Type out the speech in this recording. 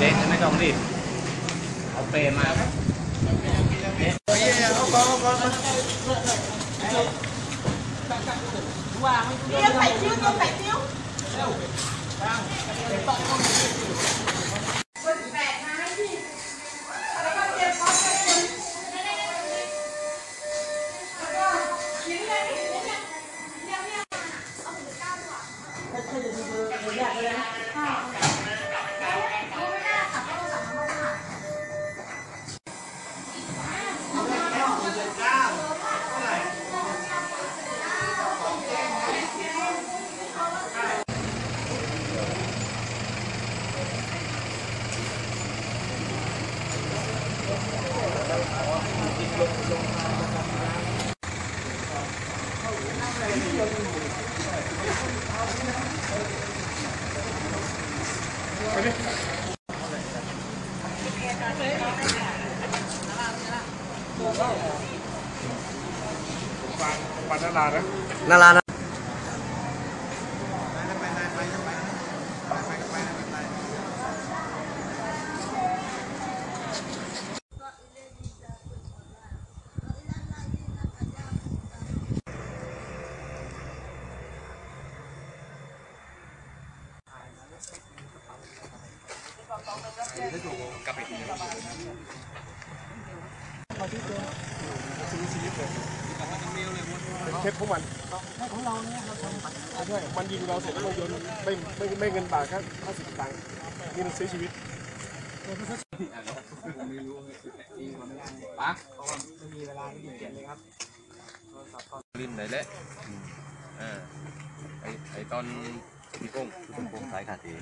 เด็กไม่ต้องรีบเอาเปรมาครับเรียกไข่ชิ้วเรียกไข่ชิ้ว ปันนาลานะ นารานะ เป็นเคสของมันของเราเนี่ยเราใช่มันยิงเราเสร็จแล้วมันโยนไม่ไม่ไม่เงินบาทครับห้าสิบตังค์นี่มันเสียชีวิตลิ้นไหนแหละอ่าไอไอตอนพี่โป้งผมสายขาดเอง